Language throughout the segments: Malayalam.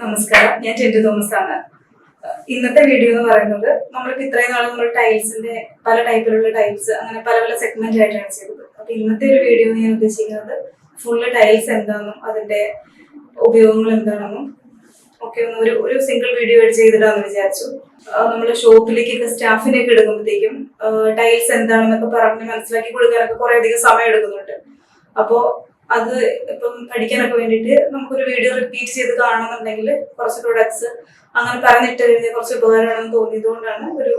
നമസ്കാരം. ഞാൻ ടെന്റ് തോമസ് ആണ്. ഇന്നത്തെ വീഡിയോ എന്ന് പറയുന്നത് നമ്മളിപ്പോ ഇത്രയും നാൾ നമ്മൾ ടൈൽസിന്റെ പല ടൈപ്പിലുള്ള ടൈൽസ് അങ്ങനെ പല പല സെഗ്മെന്റ് ആയിട്ടാണ് ചെയ്തത്. അപ്പൊ ഇന്നത്തെ ഒരു വീഡിയോ ഞാൻ ഉദ്ദേശിക്കുന്നത് ഫുള്ള് ടൈൽസ് എന്താണെന്നും അതിന്റെ ഉപയോഗങ്ങൾ എന്താണെന്നും ഒക്കെ ഒന്ന് ഒരു ഒരു സിംഗിൾ വീഡിയോ ആയിട്ട് ചെയ്തിടാന്ന് വിചാരിച്ചു. നമ്മൾ ഷോപ്പിലേക്കൊക്കെ സ്റ്റാഫിനെയൊക്കെ എടുക്കുമ്പോഴത്തേക്കും ടൈൽസ് എന്താണെന്നൊക്കെ പറഞ്ഞ് മനസ്സിലാക്കി കൊടുക്കാനൊക്കെ കുറെ അധികം സമയം എടുക്കുന്നുണ്ട്. അപ്പോ അത് ഇപ്പം പഠിക്കാനൊക്കെ വേണ്ടിയിട്ട് നമുക്കൊരു വീഡിയോ റിപ്പീറ്റ് ചെയ്ത് കാണണമെന്നുണ്ടെങ്കിൽ കുറച്ച് പ്രൊഡക്ട്സ് അങ്ങനെ പറഞ്ഞിട്ട് കഴിഞ്ഞാൽ കുറച്ച് ഉപകാരമാണെന്ന് തോന്നിയതുകൊണ്ടാണ് ഒരു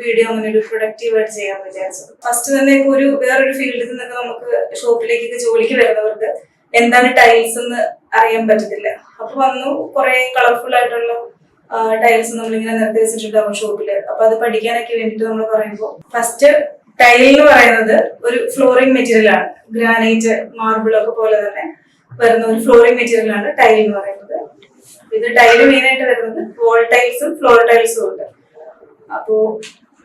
വീഡിയോ അങ്ങനെ ഒരു പ്രൊഡക്റ്റീവ് ആയിട്ട് ചെയ്യാൻ വിചാരിച്ചത്. ഫസ്റ്റ് തന്നെ ഇപ്പൊ ഒരു വേറൊരു ഫീൽഡിൽ നിന്നൊക്കെ നമുക്ക് ഷോപ്പിലേക്കൊക്കെ ജോലിക്ക് വരുന്നവർക്ക് എന്താണ് ടൈൽസ് എന്ന് അറിയാൻ പറ്റത്തില്ല. അപ്പൊ വന്നു കുറെ കളർഫുൾ ആയിട്ടുള്ള ടൈൽസ് നമ്മളിങ്ങനെ നിർദ്ദേശിച്ചിട്ടുണ്ടാവും ഷോപ്പിൽ അപ്പൊ അത് പഠിക്കാനൊക്കെ വേണ്ടിയിട്ട് നമ്മൾ പറയുമ്പോൾ ഫസ്റ്റ് ടൈൽ എന്ന് പറയുന്നത് ഒരു ഫ്ലോറിംഗ് മെറ്റീരിയൽ ആണ്. ഗ്രാനൈറ്റ് മാർബിൾ ഒക്കെ പോലെ തന്നെ വരുന്ന ഒരു ഫ്ലോറിംഗ് മെറ്റീരിയൽ ആണ് ടൈൽ എന്ന് പറയുന്നത്. ഇത് ടൈൽ മെയിൻ ആയിട്ട് വരുന്നത് വോൾ ടൈൽസും ഫ്ലോർ ടൈൽസും ഉണ്ട്. അപ്പോ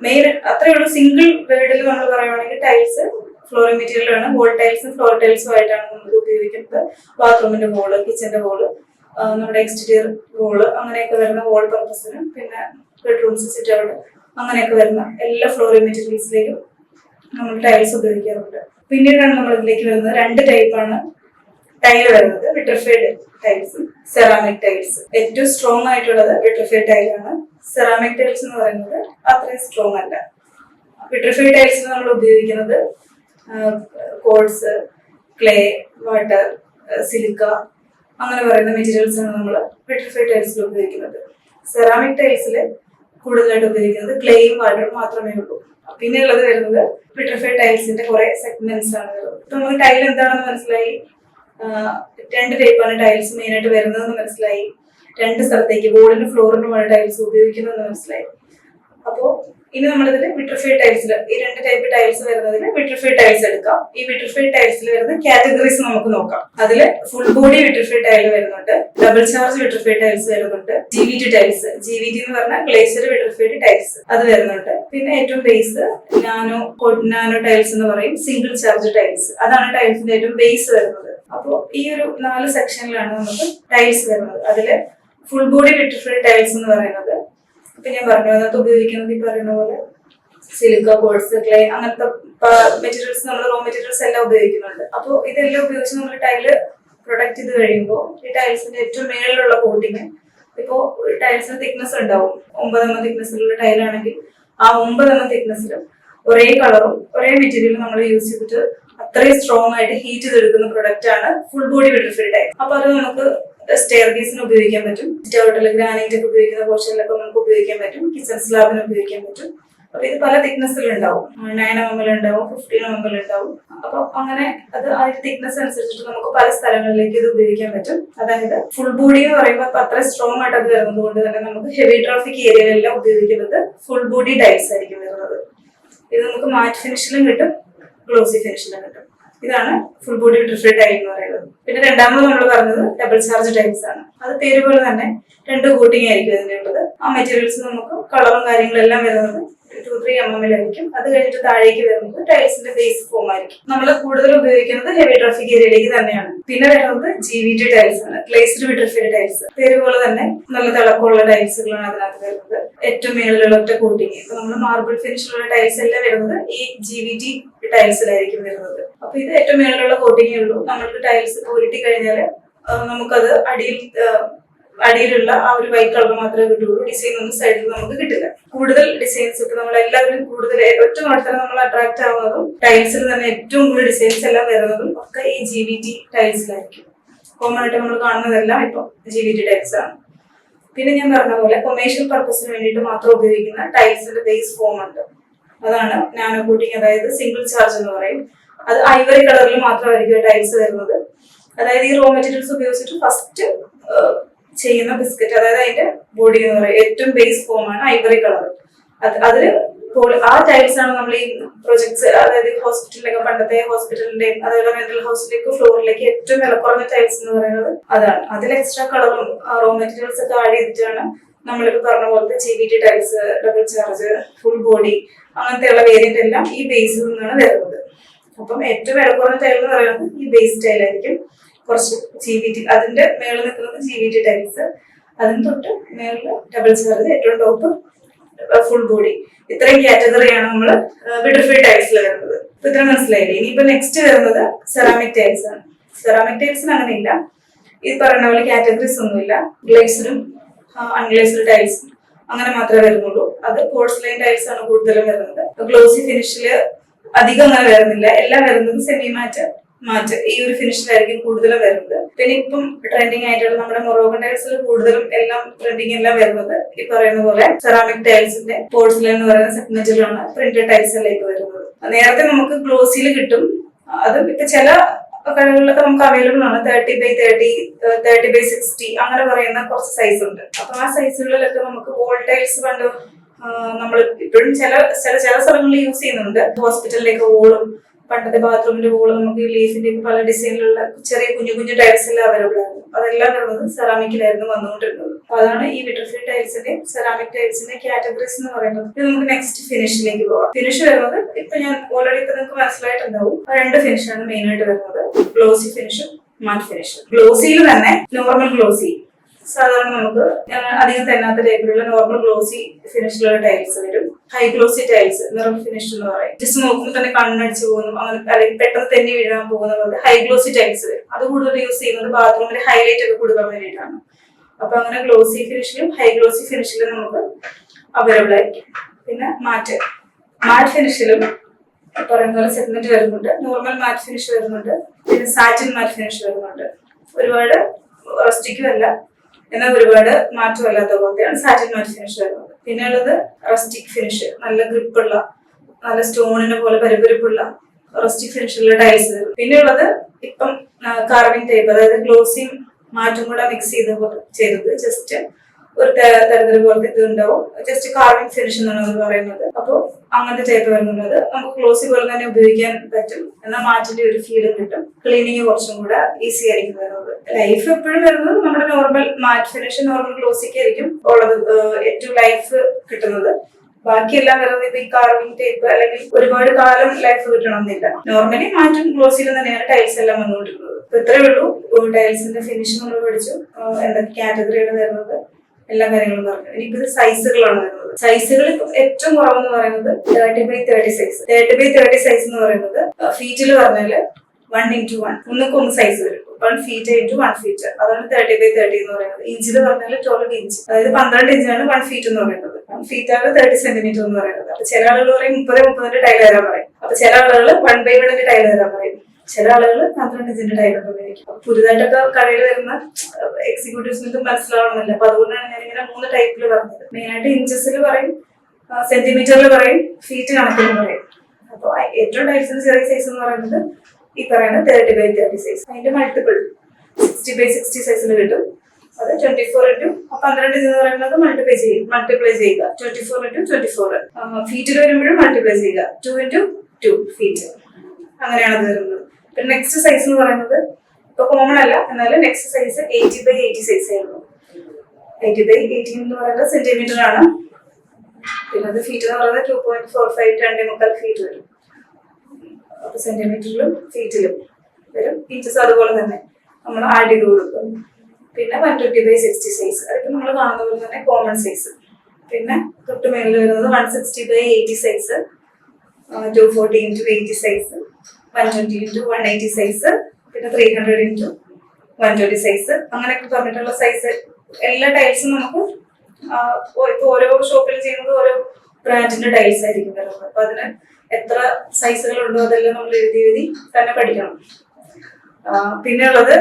മെയിൻ അത്രയേ ഉള്ളൂ. സിംഗിൾ വേർഡിൽ നമ്മൾ പറയുവാണെങ്കിൽ ടൈൽസ് ഫ്ലോറിംഗ് മെറ്റീരിയൽ ആണ്. വോൾ ടൈൽസും ഫ്ലോർ ടൈൽസും ആയിട്ടാണ് നമ്മൾ ഉപയോഗിക്കുന്നത്. ബാത്റൂമിന്റെ വോൾ കിച്ചന്റെ വോൾ നമ്മുടെ എക്സ്റ്റീരിയർ വോൾ അങ്ങനെയൊക്കെ വരുന്ന വോൾ പർപ്പസിനും പിന്നെ ബെഡ്റൂംസ് സിറ്റ് അങ്ങനെയൊക്കെ വരുന്ന എല്ലാ ഫ്ലോറിംഗ് മെറ്റീരിയൽസിലേക്കും നമ്മൾ ടൈൽസ് ഉപയോഗിക്കാറുണ്ട്. പിന്നീടാണ് നമ്മൾ ഇതിലേക്ക് വരുന്നത്. രണ്ട് ടൈപ്പാണ് ടൈൽ വരുന്നത്. വിട്രിഫൈഡ് ടൈൽസ് സെറാമിക് ടൈൽസ് ഏറ്റവും സ്ട്രോങ് ആയിട്ടുള്ളത് വിട്രിഫൈഡ് ടൈലാണ് സെറാമിക് ടൈൽസ് എന്ന് പറയുന്നത് അത്രയും സ്ട്രോങ് അല്ല. വിട്രിഫൈഡ് ടൈൽസ് നമ്മൾ ഉപയോഗിക്കുന്നത് കോൾസ് ക്ലേ വാട്ടർ സിലിക്ക അങ്ങനെ പറയുന്ന മെറ്റീരിയൽസ് ആണ് നമ്മൾ വിട്രിഫൈഡ് ടൈൽസിൽ ഉപയോഗിക്കുന്നത്. സെറാമിക് ടൈൽസിൽ കൂടുതലായിട്ട് ഉപയോഗിക്കുന്നത് ക്ലേയും വാട്ടറും മാത്രമേ ഉള്ളൂ. പിന്നെ ഉള്ളത് വരുന്നത് വിട്രിഫൈഡ് ടൈൽസിന്റെ കുറെ സെഗ്മെന്റ്സ് ആണ് ഇപ്പൊ നമുക്ക് ടൈൽ എന്താണെന്ന് മനസ്സിലായി? രണ്ട് ടൈപ്പാണ് ടൈൽസ് മെയിൻ ആയിട്ട് വരുന്നതെന്ന് മനസ്സിലായി. രണ്ട് സ്ഥലത്തേക്ക് ബോർഡിനും ഫ്ലോറിനുമാണ് ടൈൽസ് ഉപയോഗിക്കുന്നതെന്ന് മനസ്സിലായി. അപ്പോ ഇനി നമ്മളിതിൽ വിട്രിഫൈഡ് ടൈൽസിൽ ഈ രണ്ട് ടൈപ്പ് ടൈൽസ് വരുന്നതിൽ വിട്രിഫൈഡ് ടൈൽസ് എടുക്കാം. ഈ വിട്രിഫൈഡ് ടൈൽസിൽ വരുന്ന കാറ്റഗറീസ് നമുക്ക് നോക്കാം. അതിൽ ഫുൾ ബോഡി വിട്രിഫൈഡ് ടൈൽ വരുന്നുണ്ട് ഡബിൾ ചാർജ് വിട്രിഫൈഡ് ടൈൽസ് വരുന്നുണ്ട് G V T tiles G V T എന്ന് പറഞ്ഞാൽ ഗ്ലേഷ്യർ വിട്രിഫൈഡ് ടൈൽസ് അത് വരുന്നുണ്ട്. പിന്നെ ഏറ്റവും ബേസ് നാനോ നാനോ ടൈൽസ് എന്ന് പറയും സിംഗിൾ ചാർജ് ടൈൽസ് അതാണ് ടൈൽസിന്റെ ഏറ്റവും ബേസ് വരുന്നത്. അപ്പോൾ ഈ ഒരു നാല് സെക്ഷനിലാണ് നമുക്ക് ടൈൽസ് വരുന്നത്. അതിൽ ഫുൾ ബോഡി വിട്രിഫൈഡ് ടൈൽസ് എന്ന് പറയുന്നത് ഇപ്പൊ ഞാൻ പറഞ്ഞു അതിനകത്ത് ഉപയോഗിക്കുന്നത് ഈ പറയുന്ന പോലെ സിലിക്ക കോഴ്സ് ക്ലേ അങ്ങനത്തെ മെറ്റീരിയൽസ് നമ്മൾ റോ മെറ്റീരിയൽസ് എല്ലാം ഉപയോഗിക്കുന്നുണ്ട്. അപ്പോൾ ഇതെല്ലാം ഉപയോഗിച്ച് നമ്മൾ ടൈൽ പ്രൊഡക്റ്റ് ചെയ്ത് കഴിയുമ്പോൾ ഈ ടൈൽസിന്റെ ഏറ്റവും മേളിലുള്ള കോട്ടിങ് ഇപ്പോൾ ടൈൽസിന് തിക്നെസ് ഉണ്ടാവും. ഒമ്പതെണ്ണം തിക്നെസ്സിലുള്ള ടൈലാണെങ്കിൽ ആ ഒമ്പതെണ്ണം തിക്നെസ്സിലും ഒരേ കളറും ഒരേ മെറ്റീരിയലും നമ്മൾ യൂസ് ചെയ്തിട്ട് അത്രയും സ്ട്രോങ് ആയിട്ട് ഹീറ്റ് ചെയ്തെടുക്കുന്ന പ്രൊഡക്റ്റ് ആണ് ഫുൾ ബോഡി വിട്രിഫൈഡ് ടൈൽ അപ്പൊ അത് നമുക്ക് സ്റ്റെയർ ഗീസിന് ഉപയോഗിക്കാൻ പറ്റും. സ്റ്റൗട്ടിൽ ഗ്രാനൈറ്റ് ഒക്കെ ഉപയോഗിക്കുന്ന പോർഷനിലൊക്കെ നമുക്ക് ഉപയോഗിക്കാൻ പറ്റും. കിച്ചൺ സ്ലാബിന് ഉപയോഗിക്കാൻ പറ്റും. അപ്പൊ ഇത് പല തിക്നെസ്സിൽ ഉണ്ടാവും. നയൻ എം എൽ ഉണ്ടാവും ഫിഫ്റ്റീൻ എം എൽ ഉണ്ടാവും. അപ്പൊ അങ്ങനെ അത് അതിന്റെ തിക്നെസ് അനുസരിച്ചിട്ട് നമുക്ക് പല സ്ഥലങ്ങളിലേക്ക് ഇത് ഉപയോഗിക്കാൻ പറ്റും. അതായത് ഫുൾ ബോഡി എന്ന് പറയുമ്പോൾ അത്ര സ്ട്രോങ് ആയിട്ട് അത് വരുന്നത് കൊണ്ട് തന്നെ നമുക്ക് ഹെവി ട്രാഫിക് ഏരിയയിലെല്ലാം ഉപയോഗിക്കുന്നത് ഫുൾ ബോഡി ടൈൽസ് ആയിരിക്കും വരുന്നത്. ഇത് നമുക്ക് മാറ്റ് ഫിനിഷിലും കിട്ടും ഗ്ലോസി ഫിനിഷിലും കിട്ടും. ഇതാണ് ഫുൾ ബോഡി വിട്രിഫൈഡ് ടൈം എന്ന് പറയുന്നത്. പിന്നെ രണ്ടാമത് നമ്മൾ പറഞ്ഞത് ഡബിൾ ചാർജ് ടൈപ്സ് ആണ്. അത് പേര് പോലെ തന്നെ രണ്ട് കൂട്ടിങ് ആയിരിക്കും ഇതിന്റെ ഉള്ളത് ആ മെറ്റീരിയൽസ് നമുക്ക് കളറും കാര്യങ്ങളെല്ലാം വരുന്നത് ടു ത്രീ എം എം ആയിരിക്കും അത് കഴിഞ്ഞിട്ട് താഴേക്ക് വരുന്നത് ടൈൽസിന്റെ ബേസ് ഫോം ആയിരിക്കും. നമ്മൾ കൂടുതൽ ഉപയോഗിക്കുന്നത് ഹെവി ട്രാഫിക് ഏരിയയിലേക്ക് തന്നെയാണ്. പിന്നെ വരുന്നത് ജി വി ടി ടൈൽസ് ആണ്. ഗ്ലേസ്ഡ് വിട്രിഫൈഡ് ടൈൽസ് പേരുപോലെ തന്നെ നല്ല തിളക്കമുള്ള ടൈൽസുകളാണ് അതിനകത്ത് വരുന്നത്. ഏറ്റവും മേളിലുള്ള ഒറ്റ കോട്ടിങ് ഇപ്പൊ നമ്മൾ മാർബിൾ ഫിനിഷിലുള്ള ടൈൽസ് എല്ലാം വരുന്നത്? ഈ ജി വി ടി ടൈൽസിലായിരിക്കും വരുന്നത്. അപ്പൊ ഇത് ഏറ്റവും മേളിലുള്ള കോട്ടിങ്ങേ ഉള്ളൂ. നമ്മൾക്ക് ടൈൽസ് ഉരുട്ടി കഴിഞ്ഞാൽ നമുക്കത് അടിയിൽ അടിയിലുള്ള ആ ഒരു വൈറ്റ് കളർ മാത്രമേ കിട്ടുള്ളൂ ഡിസൈൻ ഒന്നും സൈഡിൽ നമുക്ക് കിട്ടില്ല. കൂടുതൽ ഡിസൈൻസ് ഇപ്പൊ നമ്മൾ എല്ലാവരും കൂടുതൽ ഒറ്റ നോട്ടത്തിൽ നമ്മൾ അട്രാക്ട് ആവുന്നതും ടൈൽസിൽ തന്നെ ഏറ്റവും കൂടുതൽ ഡിസൈൻസ് എല്ലാം വരുന്നതും ഒക്കെ ഈ ജി വി ടി ടൈൽസിലായിരിക്കും കോമൺ ആയിട്ട് നമ്മൾ കാണുന്നതെല്ലാം ഇപ്പൊ ജി വി ടി ടൈൽസ് ആണ്. പിന്നെ ഞാൻ പറഞ്ഞ പോലെ കൊമേഴ്ഷ്യൽ പർപ്പസിന് വേണ്ടിയിട്ട് മാത്രം ഉപയോഗിക്കുന്ന ടൈൽസിന്റെ ബേസ് ഫോം ഉണ്ട്. അതാണ് നാനോ കോട്ടിങ് അതായത് സിംഗിൾ ചാർജ് എന്ന് പറയും. അത് ഐവറി കളറിൽ മാത്രമായിരിക്കും ടൈൽസ് വരുന്നത്. അതായത് ഈ റോ മെറ്റീരിയൽസ് ഉപയോഗിച്ചിട്ട് ഫസ്റ്റ് ചെയ്യുന്ന ബിസ്ക്കറ്റ് അതായത് അതിന്റെ ബോഡി എന്ന് പറയുന്നത് ഏറ്റവും ബേസ് ഫോം ആണ് ഐവറി കളർ അത് അതിൽ ആ ടൈൽസ് ആണ് നമ്മൾ ഈ പ്രൊജക്ട്സ് അതായത് ഹോസ്പിറ്റലിലൊക്കെ പണ്ടത്തെ ഹോസ്പിറ്റലിന്റെയും അതേപോലെ മെന്റൽ ഹൗസിലേക്ക് ഫ്ലോറിലേക്ക് ഏറ്റവും വില കുറഞ്ഞ ടൈൽസ് എന്ന് പറയുന്നത് അതാണ്. അതിൽ എക്സ്ട്രാ കളറും റോ മെറ്റീരിയൽസ് ഒക്കെ ആഡ് ചെയ്തിട്ടാണ് നമ്മളിപ്പോ പറഞ്ഞ പോലത്തെ G V T tiles double charge full body അങ്ങനത്തെയുള്ള വേരിയന്റ് എല്ലാം ഈ ബേസിൽ നിന്നാണ് വരുന്നത്. അപ്പം ഏറ്റവും വില കുറഞ്ഞ ടൈൽ എന്ന് പറയുന്നത് ഈ ബേസ് ടൈൽ ആയിരിക്കും. കുറച്ച് ജി വി ടി അതിന്റെ മേളിൽ നിൽക്കുന്നത് ജി വി ടി ടൈൽസ് അതിന് തൊട്ട് മേളിൽ ഡബിൾ ചാർജ് ഏറ്റവും ടോപ്പ് ഫുൾ ബോഡി ഇത്രയും കാറ്റഗറിയാണ് നമ്മൾ വിഡർഫിൽ ടൈൽസിൽ വരുന്നത്. ഇപ്പൊ ഇത്ര മനസ്സിലായില്ലേ? ഇനിയിപ്പോ നെക്സ്റ്റ് വരുന്നത് സെറാമിക് ടൈൽസ് ആണ്. സെറാമിക് ടൈൽസിന് അങ്ങനെ ഇല്ല ഈ പറയുന്ന പോലെ കാറ്റഗറീസ് ഒന്നുമില്ല. ഗ്ലേസിലും അൺഗ്ലേസഡ് ടൈൽസും അങ്ങനെ മാത്രമേ വരുന്നുള്ളൂ. അത് പോഴ്സ്ലൈൻ ടൈൽസ് ആണ് കൂടുതലും വരുന്നത്. ഗ്ലോസി ഫിനിഷിൽ അധികം അങ്ങനെ വരുന്നില്ല. എല്ലാം വരുന്നത് സെമി മാറ്റ് മാറ്റ് ഈ ഒരു ഫിനിഷിലായിരിക്കും കൂടുതലും വരുന്നത്. പിന്നെ ഇപ്പം ട്രെൻഡിങ് ആയിട്ടുള്ള നമ്മുടെ മൊറോക്കൻ ടൈൽസിൽ കൂടുതലും എല്ലാം ട്രെൻഡിങ് എല്ലാം വരുന്നത്. ഈ പറയുന്ന പോലെ സെറാമിക് ടൈൽസിന്റെ പോഴ്സ്ലൈൻ എന്ന് പറയുന്ന സെഗ്മെന്റിലാണ് പ്രിന്റഡ് ടൈൽസ് എല്ലാം ഇപ്പൊ വരുന്നത്. നേരത്തെ നമുക്ക് ഗ്ലോസിയിൽ കിട്ടും. അത് ഇപ്പൊ ചില കടകളിലൊക്കെ നമുക്ക് അവൈലബിൾ ആണ്. Thirty by thirty thirty by sixty അങ്ങനെ പറയുന്ന കുറച്ച് സൈസ് ഉണ്ട്. അപ്പൊ ആ സൈസുകളിലൊക്കെ നമുക്ക് വോൾ ടൈൽസ് പണ്ട് നമ്മൾ ഇപ്പോഴും ചില ചില ചില സ്ഥലങ്ങളിൽ യൂസ് ചെയ്യുന്നുണ്ട്. ഹോസ്പിറ്റലിലേക്ക് വോളും പണ്ടത്തെ ബാത്റൂമിന്റെ വോൾ നമുക്ക് ലീഫിന്റെ പല ഡിസൈനിലുള്ള ചെറിയ കുഞ്ഞു കുഞ്ഞു ടൈൽസ് എല്ലാം അതെല്ലാം വരുന്നത് സെറാമിക്കിലായിരുന്നു വന്നുകൊണ്ടിരുന്നത്. അപ്പൊ അതാണ് ഈ വിട്ടർഫീൽ ടൈൽസിന്റെ സെറാമിക് ടൈൽസിന്റെ കാറ്റഗറീസ് എന്ന് പറയുന്നത്. ഇത് നമുക്ക് നെക്സ്റ്റ് ഫിനിഷിലേക്ക് പോവാം. ഫിനിഷ് വരുന്നത് ഇപ്പൊ ഞാൻ ഓൾറെഡി ഇപ്പൊ നിങ്ങൾക്ക് മനസ്സിലായിട്ടുണ്ടാവും. രണ്ട് ഫിനിഷാണ് മെയിൻ ആയിട്ട് വരുന്നത്. ഗ്ലോസി ഫിനിഷും മാറ്റ് ഫിനിഷും ഗ്ലോസിയിൽ തന്നെ നോർമൽ ഗ്ലോസി സാധാരണ നമുക്ക് അധികം തന്നാത്ത ടൈപ്പിലുള്ള നോർമൽ ഗ്ലോസി ഫിനിഷിലുള്ള ടൈൽസ് വരും. ഹൈ ഗ്ലോസി ടൈൽസ് നിറം ഫിനിഷ് എന്ന് പറയും. ജസ്റ്റ് നോക്കുമ്പോൾ തന്നെ കണ്ണടിച്ച് പോകുന്നു അങ്ങനെ അല്ലെങ്കിൽ പെട്ടെന്ന് തന്നെ വീഴാൻ പോകുന്ന ഹൈ ഗ്ലോസി ടൈൽസ് വരും. അത് കൂടുതൽ യൂസ് ചെയ്യുന്നത് ബാത്റൂമിൽ ഹൈലൈറ്റ് ഒക്കെ കൊടുക്കാൻ വേണ്ടിയിട്ടാണ്. അപ്പൊ അങ്ങനെ ഗ്ലോസി ഫിനിഷിലും ഹൈ ഗ്ലോസി ഫിനിഷിലും നമുക്ക് അവൈലബിൾ ആയിരിക്കും. പിന്നെ മാറ്റ് മാറ്റ് ഫിനിഷിലും പറയുന്ന പോലെ സെഗ്മെന്റ് വരുന്നുണ്ട്. നോർമൽ മാറ്റ് ഫിനിഷ് വരുന്നുണ്ട്. പിന്നെ സാറ്റിൻ മാറ്റ് ഫിനിഷ് വരുന്നുണ്ട്. ഒരുപാട് റസ്റ്റിക്കും അല്ല. എന്നാൽ ഒരുപാട് മാറ്റമല്ലാത്ത പോലത്തെയാണ് സാറ്റിൻ മാറ്റ് ഫിനിഷ് വരുന്നത് പിന്നെ ഉള്ളത് റസ്റ്റിക് ഫിനിഷ് നല്ല ഗ്രിപ്പുള്ള നല്ല സ്റ്റോണിനെ പോലെ പരിപരിപ്പുള്ള റസ്റ്റിക് ഫിനിഷുള്ള ടൈൽസ് വരും പിന്നെ ഉള്ളത് ഇപ്പം കാർവിംഗ് ടൈപ്പ് അതായത് ഗ്ലോസിയും മാറ്റും കൂടെ മിക്സ് ചെയ്ത് ചെയ്തത് ജസ്റ്റ് ഒരു തരത്തിൽ പോലത്തെ ഇത് ഉണ്ടാവും ജസ്റ്റ് കാർവിംഗ് ഫിനിഷ് എന്നാണ് പറയുന്നത്. അപ്പോൾ അങ്ങനത്തെ ടൈപ്പ് വരുന്നുള്ളത് നമുക്ക് ക്ലോസി പോലെ തന്നെ ഉപയോഗിക്കാൻ പറ്റും. എന്നാൽ മാറ്റിന്റെ ഒരു ഫീലും കിട്ടും. ക്ലീനിങ് കുറച്ചും കൂടെ ഈസി ആയിരിക്കും വരുന്നത്. ലൈഫ് എപ്പോഴും വരുന്നത് നമ്മുടെ നോർമൽ മാറ്റ് ഫിനിഷ് നോർമൽ ഗ്ലോസിക്ക് ആയിരിക്കും ഉള്ളത് ഏറ്റവും ലൈഫ് കിട്ടുന്നത്. ബാക്കിയെല്ലാം വരുന്നത് ഇപ്പൊ ഈ കാർവിംഗ് ടൈപ്പ് അല്ലെങ്കിൽ ഒരുപാട് കാലം ലൈഫ് കിട്ടണമെന്നില്ല. നോർമലി മാറ്റും ഗ്ലോസിലും തന്നെയാണ് ടൈൽസ് എല്ലാം വന്നുകൊണ്ടിരുന്നത്. ഇപ്പൊ ഇത്രയേ ഉള്ളൂ. ടൈൽസിന്റെ ഫിനിഷ് നമ്മൾ പഠിച്ചു. എന്തൊക്കെ കാറ്റഗറിയാണ് വരുന്നത്? എല്ലാ കാര്യങ്ങളും പറഞ്ഞു. എനിക്കിത് സൈസുകളാണ് വരുന്നത് സൈസുകൾ ഏറ്റവും കുറവെന്ന് പറയുന്നത് thirty by thirty size thirty by thirty size എന്ന് പറയുന്നത് ഫീറ്റിൽ പറഞ്ഞാൽ വൺ ഇന്റു വൺ ഒന്നൊക്കെ ഒന്ന് സൈസ് വരും. One feet into one feet അതാണ് തേർട്ടി ബൈ തേർട്ടി എന്ന് പറയുന്നത്. ഇഞ്ചിൽ പറഞ്ഞാൽ ട്വൽവ് ഇഞ്ച് അതായത് പന്ത്രണ്ട് ഇഞ്ചാണ് വൺ ഫീറ്റ് എന്ന് പറയുന്നത്. വൺ ഫീറ്റ് ആണ് തേർട്ടി സെന്റിമീറ്റർ എന്ന് പറയുന്നത്. അപ്പൊ ചില ആളുകൾ പറയും മുപ്പത് മുപ്പതിന്റെ ടൈൽ തരാൻ പറയും. അപ്പൊ ചില ആളുകൾ വൺ ബൈ വണ്ണിന്റെ ടൈൽ തരാൻ പറയും. ചില ആളുകൾ പന്ത്രണ്ട് ജനറേറ്റ് ആയിട്ടുണ്ടായിരിക്കും പുതുതായിട്ടൊക്കെ കടയിൽ വരുന്ന എക്സിക്യൂട്ടീവ്സിനൊക്കെ മനസ്സിലാവണമെന്നില്ല. അപ്പൊ അതുകൊണ്ടാണ് ഞാൻ ഇങ്ങനെ മൂന്ന് ടൈപ്പിൽ പറഞ്ഞത്. മെയിൻ ആയിട്ട് ഇഞ്ചസിൽ പറയും സെന്റിമീറ്ററിൽ പറയും ഫീറ്റ് കണക്കിൽ പറയും. അപ്പൊ ഏറ്റവും ടൈൽസിന്റെ ചെറിയ സൈസ് എന്ന് പറയുന്നത് ഈ പറയുന്ന തേർട്ടി ബൈ തേർട്ടി സൈസ് അതിന്റെ മൾട്ടിപ്പിൾ സിക്സ്റ്റി ബൈ സിക്സ്റ്റി സൈസിൽ കിട്ടും. അത് ട്വന്റി ഫോർ ഇന്റു പന്ത്രണ്ട് എന്ന് പറയുന്നത് മൾട്ടിപ്ലൈ ചെയ്യും മൾട്ടിപ്ലൈ ചെയ്യുക. Twenty four into twenty four ഫീറ്റിൽ വരുമ്പോഴും മൾട്ടിപ്ലൈ ചെയ്യുക. ടു ഇന്റു ടു ഫീറ്റ് അങ്ങനെയാണ് വരുന്നത്. പിന്നെ നെക്സ്റ്റ് സൈസ് എന്ന് പറയുന്നത് ഇപ്പൊ കോമൺ അല്ല എന്നാലും next size eighty by eighty size ആയിരുന്നു. എയ്റ്റി ബൈ എയ്റ്റി എന്ന് പറയുന്നത് സെന്റിമീറ്റർ ആണ്. പിന്നെ അത് ഫീറ്റ് എന്ന് പറയുന്നത് ടു പോയിന്റ് ഫോർ ഫൈവ് രണ്ടേ മുക്കാൽ ഫീറ്റ് വരും. അപ്പൊ സെന്റിമീറ്ററിലും ഫീറ്റിലും വരും. ഇഞ്ചസ് അതുപോലെ തന്നെ നമ്മൾ ആഡ് ചെയ്ത് കൊടുക്കും. പിന്നെ one twenty by sixty size അതിപ്പോ നമ്മൾ കാണുന്ന പോലെ തന്നെ കോമൺ സൈസ് പിന്നെ തൊട്ട് മേളിൽ വരുന്നത് one sixty by eighty size two forty into eighty size one twenty into one eighty size പിന്നെ three hundred into one twenty size അങ്ങനെയൊക്കെ പറഞ്ഞിട്ടുള്ള സൈസ് എല്ലാ ടൈൽസും നമുക്ക് ഇപ്പോൾ ഇപ്പൊ ഓരോ ഷോപ്പിൽ ചെയ്യുന്നത് ഓരോ ബ്രാൻഡിന്റെ ടൈൽസ് ആയിരിക്കും വരുന്നത്. അപ്പൊ അതിന് എത്ര സൈസുകൾ ഉണ്ടോ അതെല്ലാം നമ്മൾ എഴുതി എഴുതി തന്നെ പഠിക്കണം. ആ, പിന്നെ ഉള്ളത്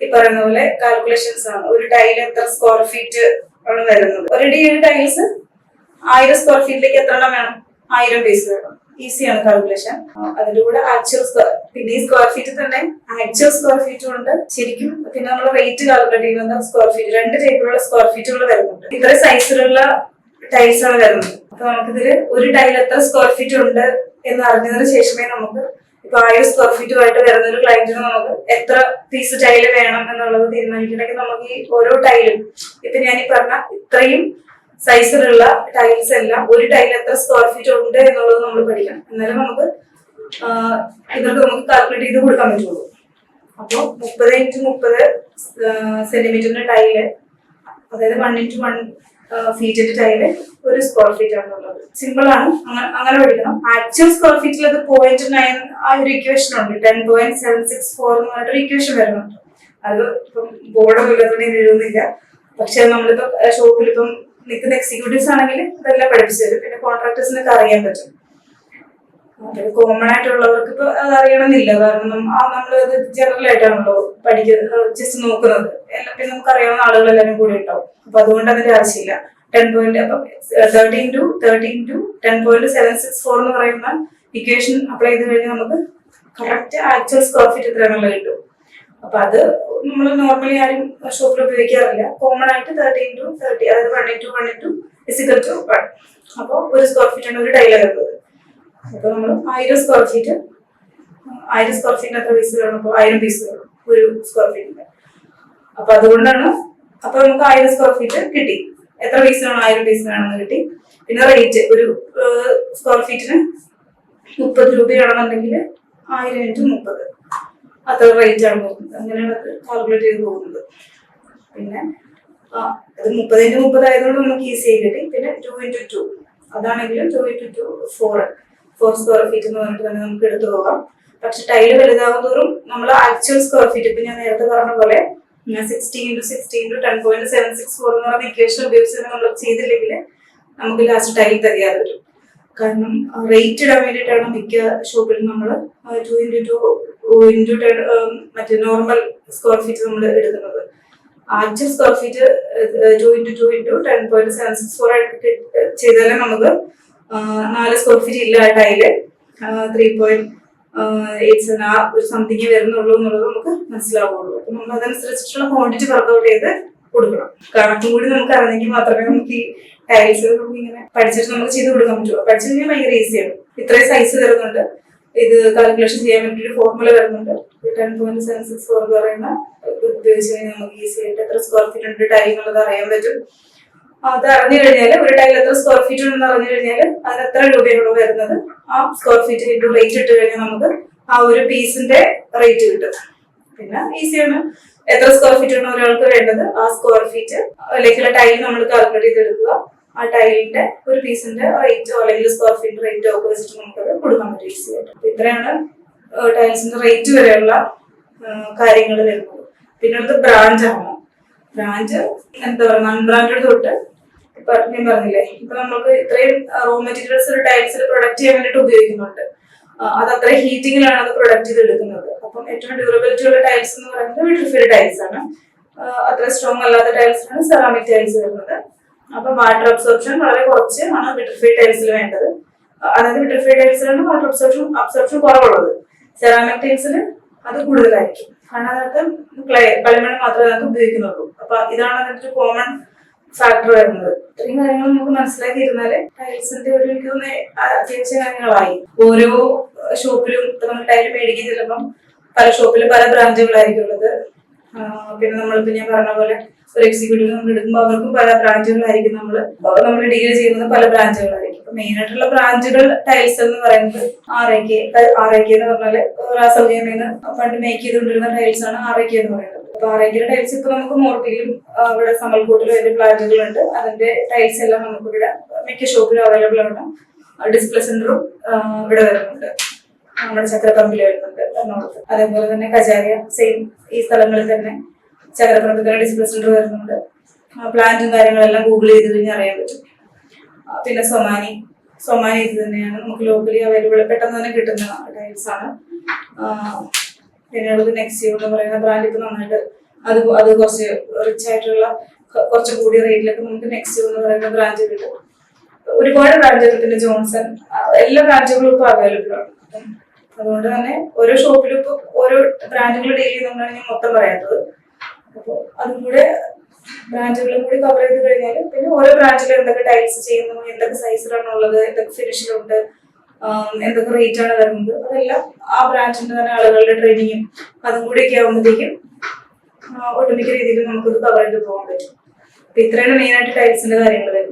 ഈ പറയുന്ന പോലെ കാൽക്കുലേഷൻസ് ആണ്. ഒരു ടൈൽ എത്ര സ്ക്വയർ ഫീറ്റ് ആണ് വരുന്നത്. ഒരു ഡി ടൈൽസ് ആയിരം സ്ക്വയർ ഫീറ്റിലേക്ക് എത്ര എണ്ണം വേണം? ആയിരം പീസ് വേണം. ഈസിയാണ് കാൽക്കുലേഷൻ അതിന്റെ കൂടെ ആക്ച്വൽ സ്ക്വയർ പിന്നെ ഈ സ്ക്വയർ ഫീറ്റ് തന്നെ ആക്ച്വൽ സ്ക്വയർ ഫീറ്റും ഉണ്ട് ശരിക്കും. പിന്നെ നമ്മൾ റേറ്റ് കാൽക്കുലേറ്റ് ചെയ്യുന്നത് സ്ക്വയർ ഫീറ്റ് രണ്ട് ടൈപ്പിലുള്ള സ്ക്വയർ ഫീറ്റുകൾ വരുന്നുണ്ട് ഇത്ര സൈസിലുള്ള ടൈൽസ് ആണ് വരുന്നത് അപ്പൊ നമുക്കിതിൽ ഒരു ടൈൽ എത്ര സ്ക്വയർ ഫീറ്റ് ഉണ്ട് എന്ന് അറിഞ്ഞതിന് ശേഷമേ നമുക്ക് ഇപ്പൊ ആയിരം സ്ക്വയർ ഫീറ്റുമായിട്ട് വരുന്ന ഒരു ക്ലയന്റിന് നമുക്ക് എത്ര പീസ് ടൈൽ വേണം എന്നുള്ളത് തീരുമാനിക്കണമെങ്കിൽ നമുക്ക് ഈ ഓരോ ടൈലും ഇപ്പൊ ഞാൻ ഈ പറഞ്ഞ ഇത്രയും സൈസിലുള്ള ടൈൽസ് എല്ലാം ഒരു ടൈൽ എത്ര സ്ക്വയർ ഫീറ്റ് ഉണ്ട് എന്നുള്ളത് നമ്മൾ പഠിക്കണം. എന്നാലും നമുക്ക് ഇവർക്ക് നമുക്ക് കാൽക്കുലേറ്റ് ചെയ്ത് കൊടുക്കാൻ പറ്റുള്ളൂ. അപ്പോൾ മുപ്പത് ഇന്റു മുപ്പത് സെന്റിമീറ്ററിന്റെ ടൈൽ അതായത് വൺ ഇന്റു വൺ ഫീറ്റിന്റെ ടൈൽ ഒരു സ്ക്വയർ ഫീറ്റ് ആണ് ഉള്ളത്. സിമ്പിൾ ആണ്. അങ്ങനെ അങ്ങനെ പഠിക്കണം. ആക്ച്വൽ സ്ക്വയർ ഫീറ്റിൽ അത് പോയിന്റ് നയൻ ആ ഒരു ഇക്വേഷൻ ഉണ്ട്. Ten point seven six four എന്ന് പറഞ്ഞിട്ടൊരു ഇക്വേഷൻ വരുന്നുണ്ട്. അത് ഇപ്പം ബോർഡൊന്നും ഇല്ലാത്തതുകൊണ്ട് എഴുതുന്നില്ല. പക്ഷെ നമ്മളിപ്പോ ഷോപ്പിൽ ഇപ്പം നിൽക്കുന്ന എക്സിക്യൂട്ടീവ്സ് ആണെങ്കിൽ ഇതെല്ലാം പഠിപ്പിച്ചു തരും. പിന്നെ കോൺട്രാക്ടേഴ്സിനൊക്കെ അറിയാൻ പറ്റും. കോമൺ ആയിട്ടുള്ളവർക്ക് ഇപ്പൊ അത് അറിയണമെന്നില്ല. കാരണം നമ്മൾ ഇത് ജനറൽ ആയിട്ടാണല്ലോ പഠിക്കുന്നത് ജസ്റ്റ് നോക്കുന്നത്. എല്ലാം പിന്നെ നമുക്ക് അറിയാവുന്ന ആളുകളെല്ലാവരും കൂടി ഉണ്ടാവും. അപ്പൊ അതുകൊണ്ട് അതിന്റെ ആവശ്യമില്ല. Ten point thirteen to thirteen to ten point seven six four എന്ന് പറയുന്ന ഇക്വേഷൻ അപ്ലൈ ചെയ്ത് കഴിഞ്ഞാൽ നമുക്ക് കറക്റ്റ് ആക്ച്വൽ സ്ക്വയർ ഫീറ്റ് കിട്ടും. അപ്പൊ അത് നമ്മൾ നോർമലി ആരും ഷോപ്പിൽ ഉപയോഗിക്കാറില്ല. കോമൺ ആയിട്ട് തേർട്ടീൻ ടു തേർട്ടി അതായത് one in two one in two physical two one അപ്പോൾ ഒരു സ്ക്വയർ ഫീറ്റ് ആണ് ഒരു ടൈലർ ഉള്ളത്. അപ്പൊ നമ്മൾ ആയിരം സ്ക്വയർ ഫീറ്റ് ആയിരം സ്ക്വയർ ഫീറ്റിന് എത്ര പീസ് വേണം. അപ്പോൾ ആയിരം പീസ് വേണം ഒരു സ്ക്വയർ ഫീറ്റിന് അപ്പൊ അതുകൊണ്ടാണ് അപ്പൊ നമുക്ക് ആയിരം സ്ക്വയർ ഫീറ്റ് കിട്ടി. എത്ര പീസ് വേണം? ആയിരം പീസ് വേണമെന്ന് കിട്ടി. പിന്നെ റേറ്റ് ഒരു സ്ക്വയർ ഫീറ്റിന് മുപ്പത് രൂപയാണെന്നുണ്ടെങ്കിൽ ആയിരം ഇന്റു മുപ്പത്. അത്ര റേറ്റ് ആണ് വരുന്നത് അങ്ങനെയാണ് അത് കാൽക്കുലേറ്റ് ചെയ്ത് പോകുന്നത്. പിന്നെ ആ അത് മുപ്പത് ഇന്റു മുപ്പത് ആയതുകൊണ്ട് നമുക്ക് ഈസി ആയി കിട്ടി. പിന്നെ two into two അതാണെങ്കിലും two into two four four square feet എന്ന് പറഞ്ഞിട്ട് തന്നെ നമുക്ക് എടുത്തു പോകാം. പക്ഷെ ടൈൽ വലുതാകും തോറും നമ്മൾ ആക്ച്വൽ സ്ക്വയർ ഫീറ്റ് ഇപ്പൊ ഞാൻ നേരത്തെ പറഞ്ഞ പോലെ sixteen into sixteen into ten point seven six four എന്ന് ഇക്വേഷൻ ഉപയോഗിച്ച് നമ്മൾ ചെയ്തില്ലെങ്കിൽ നമുക്ക് ലാസ്റ്റ് ടൈൽ തികയാതെ വരും. കാരണം റേറ്റ് ഇടാൻ വേണ്ടിയിട്ടാണ് മിക്ക ഷോപ്പിലും നമ്മൾ two into two into ten മറ്റേ നോർമൽ സ്ക്വയർ ഫീറ്റ് നമ്മൾ എടുക്കുന്നത്. Actual square feet two into two into ten point seven six four ആയിട്ട് ചെയ്താലേ നമുക്ക് നാല് സ്ക്വയർ ഫീറ്റ് ഇല്ല ആ ത്രീ പോയിന്റ് എയ്റ്റ് സെവൻ ആ ഒരു സംതിങ് വരുന്നുള്ളൂ എന്നുള്ളത് നമുക്ക് മനസ്സിലാവുള്ളൂ. അപ്പം നമ്മൾ അതനുസരിച്ചിട്ടുള്ള ക്വാണ്ടിറ്റി വർക്ക്ഔട്ട് ചെയ്ത് കൊടുക്കണം. കണക്കും കൂടി നമുക്ക് അറിഞ്ഞെങ്കിൽ മാത്രമേ നമുക്ക് ഈ ടൈൽസ് നമുക്ക് ഇങ്ങനെ പഠിച്ചിട്ട് നമുക്ക് ചെയ്ത് കൊടുക്കാൻ പറ്റുമോ പഠിച്ചു കഴിഞ്ഞാൽ ഭയങ്കര ഈസിയാണ് ഇത്രയും സൈസ് തരുന്നുണ്ട്. ഇത് കാൽക്കുലേഷൻ ചെയ്യാൻ വേണ്ടി ഒരു ഫോർമുല വരുന്നുണ്ട്. Ten point seven six four എന്ന് പറയുന്ന ഉപയോഗിച്ച് കഴിഞ്ഞാൽ നമുക്ക് ഈസി ആയിട്ട് എത്ര സ്ക്വയർ ഫീറ്റ് ഉണ്ട് ടൈൽ എന്നുള്ളത് അറിയാൻ പറ്റും. അത് അറിഞ്ഞു കഴിഞ്ഞാൽ ഒരു ടൈൽ എത്ര സ്ക്വയർ ഫീറ്റ് ഉണ്ടെന്ന് അറിഞ്ഞു കഴിഞ്ഞാൽ അതിന് എത്ര രൂപയാണോ വരുന്നത്. ആ സ്ക്വയർ ഫീറ്റ് ഇട്ട് റേറ്റ് ഇട്ട് കഴിഞ്ഞാൽ നമുക്ക് ആ ഒരു പീസിന്റെ റേറ്റ് കിട്ടും. പിന്നെ ഈസിയാണ് എത്ര സ്ക്വയർ ഫീറ്റ് ആണ് ഒരാൾക്ക് വേണ്ടത്? ആ സ്ക്വയർ ഫീറ്റ് അല്ലെങ്കിൽ ടൈൽ നമ്മൾ കാൽക്കുലേറ്റ് ചെയ്തെടുക്കുക. ആ ടൈലിന്റെ ഒരു പീസിന്റെ റേറ്റോ അല്ലെങ്കിൽ സ്ക്വയർ ഫീറ്റ് റേറ്റോ ഒക്കെ വെച്ചിട്ട് നമുക്കത് കൊടുക്കാൻ പറ്റും ഈസി ആയിട്ട്. അപ്പൊ ഇത്രയാണ് ടൈൽസിന്റെ റേറ്റ് വരെയുള്ള കാര്യങ്ങൾ വരുന്നത്. പിന്നെ അടുത്ത് ബ്രാഞ്ച് ആണ്. ബ്രാഞ്ച് എന്താ പറയുക നോൺ ബ്രാൻഡഡ് തൊട്ട് ഇപ്പൊ ഞാൻ പറഞ്ഞില്ലേ ഇപ്പൊ നമുക്ക് ഇത്രയും റോ മെറ്റീരിയൽസ് ഒരു ടൈൽസിൽ പ്രൊഡക്റ്റ് ചെയ്യാൻ വേണ്ടിട്ട് ഉപയോഗിക്കുന്നുണ്ട്. അത് അത്ര ഹീറ്റിങ്ങിലാണ് അത് പ്രൊഡക്റ്റ് ചെയ്ത് എടുക്കുന്നത്. അപ്പം ഏറ്റവും ഡ്യൂറബിലിറ്റി ഉള്ള ടൈൽസ് എന്ന് പറയുന്നത് വിട്രിഫൈഡ് ടൈൽസ് ആണ്. അത്ര സ്ട്രോങ് അല്ലാത്ത ടൈൽസ് ആണ് സെറാമിക് ടൈൽസ് വരുന്നത്. അപ്പം വാട്ടർ അബ്സോർപ്ഷൻ വളരെ കുറച്ച് ആണ് വിട്രിഫൈഡ് ടൈൽസിൽ വേണ്ടത്. അതായത് വിട്രിഫൈഡ് ടൈൽസിലാണ് വാട്ടർ അബ്സോർപ്ഷൻ അബ്സോർപ്ഷൻ കുറവുള്ളത്. സെറാമിക് ടൈൽസിൽ അത് കൂടുതലായിരിക്കും. കാരണം അതിനകത്ത് ക്ലേ മാത്രമേ അതിനകത്ത് ഉപയോഗിക്കുന്നുള്ളൂ. അപ്പൊ ഇതാണ് അതിന്റെ കോമൺ ഫാക്ടർ വരുന്നത്. ഇത്രയും കാര്യങ്ങൾ നമുക്ക് മനസ്സിലാക്കിയിരുന്നാൽ ടൈൽസിന്റെ ഒരു തോന്നുന്നു അത്യാവശ്യ കാര്യങ്ങളായി. ഓരോ ഷോപ്പിലും നമ്മൾ ടൈൽ മേടിക്കുന്ന ചിലപ്പം പല ഷോപ്പിലും പല ബ്രാഞ്ചുകളായിരിക്കും ഉള്ളത്. പിന്നെ നമ്മളിപ്പോ ഞാൻ പറഞ്ഞ പോലെ ഒരു എക്സിക്യൂട്ടീവ് നമ്മൾ എടുക്കുമ്പോൾ അവർക്കും പല ബ്രാഞ്ചുകളായിരിക്കും നമ്മൾ നമ്മൾ ഡിഗ്രി ചെയ്യുന്നത് പല ബ്രാഞ്ചുകളായിരിക്കും അപ്പൊ മെയിൻ ആയിട്ടുള്ള ബ്രാഞ്ചുകൾ ടൈൽസ് എന്ന് പറയുന്നത് R A K R A K എന്ന് പറഞ്ഞാൽ റാസൽ ഗെയിമിന്ന് പണ്ട് മേക്ക് ചെയ്തുകൊണ്ടിരുന്ന ടൈൽസ് ആണ് ആർ എ കെ എന്ന് പറയുന്നത്. അപ്പൊ ആർ ഐ കെയുടെ ടൈൽസ് ഇപ്പൊ നമുക്ക് മോർപ്പിലും ആ, ഇവിടെ സമൽക്കോട്ടിലും അതിന്റെ പ്ലാന്റുകളുണ്ട് അതിന്റെ ടൈൽസ് എല്ലാം നമുക്ക് ഇവിടെ മിക്ക ഷോപ്പിലും അവൈലബിൾ ആണ്. ഡിസ്പ്ലേ സെന്ററും ഇവിടെ വരുന്നുണ്ട്. നമ്മുടെ ചക്രപ്പറമ്പിൽ വരുന്നുണ്ട് എറണാകുളത്ത്. അതേപോലെ തന്നെ കജാരിയ സെയിം ഈ സ്ഥലങ്ങളിൽ തന്നെ ചക്രപ്പറമ്പിൽ തന്നെ ഡിസ്പ്ലേ സെന്റർ വരുന്നുണ്ട്. പ്ലാന്റും കാര്യങ്ങളെല്ലാം ഗൂഗിൾ ചെയ്ത് കഴിഞ്ഞാൽ അറിയാൻ പറ്റും. പിന്നെ സൊമാനി സൊമാനി ഇത് തന്നെയാണ്. നമുക്ക് ലോക്കലി അവൈലബിൾ പെട്ടെന്ന് തന്നെ കിട്ടുന്ന ടൈൽസ് ആണ്. പിന്നെയുള്ളത് നെക്സിയോ എന്ന് പറയുന്ന ബ്രാൻഡ് ഇപ്പൊ നന്നായിട്ട് അത് അത് കുറച്ച് റിച്ച് ആയിട്ടുള്ള കുറച്ച് കൂടിയ റേറ്റിലൊക്കെ നമുക്ക് നെക്സിയോ എന്ന് പറയുന്ന ബ്രാൻഡ് കിട്ടും. ഒരുപാട് ബ്രാഞ്ചുകൾ പിന്നെ ജോൺസൺ എല്ലാ ബ്രാഞ്ചുകളും ഇപ്പൊ അവൈലബിൾ ആണ്. അതുകൊണ്ട് തന്നെ ഓരോ ഷോപ്പിലും ഇപ്പൊ ഓരോ ബ്രാൻഡുകൾ ഡീൽ ചെയ്യുന്നുണ്ടാണ് ഞാൻ മൊത്തം പറയാത്തത്. അപ്പോൾ അതും കൂടെ ബ്രാൻഡുകളും കൂടി കവർ ചെയ്ത് കഴിഞ്ഞാൽ പിന്നെ ഓരോ ബ്രാൻഡിൽ എന്തൊക്കെ ടൈൽസ് ചെയ്യുന്നു എന്തൊക്കെ സൈസിലാണ് ഉള്ളത് എന്തൊക്കെ ഫിനിഷിലുണ്ട് എന്തൊക്കെ റേറ്റ് ആണ് വരുന്നത്. അതെല്ലാം ആ ബ്രാൻഡിന്റെ തന്നെ ആളുകളുടെ ട്രെയിനിങ്ങും അതും കൂടി ഒക്കെ ആകുമ്പോഴത്തേക്കും ഒട്ടുമിക്ക രീതിയിൽ നമുക്കത് കവർ ചെയ്ത് പോകാൻ പറ്റും. അപ്പൊ ഇത്രയാണ് മെയിൻ ആയിട്ട് ടൈൽസിന്റെ കാര്യങ്ങൾ വരുന്നത്.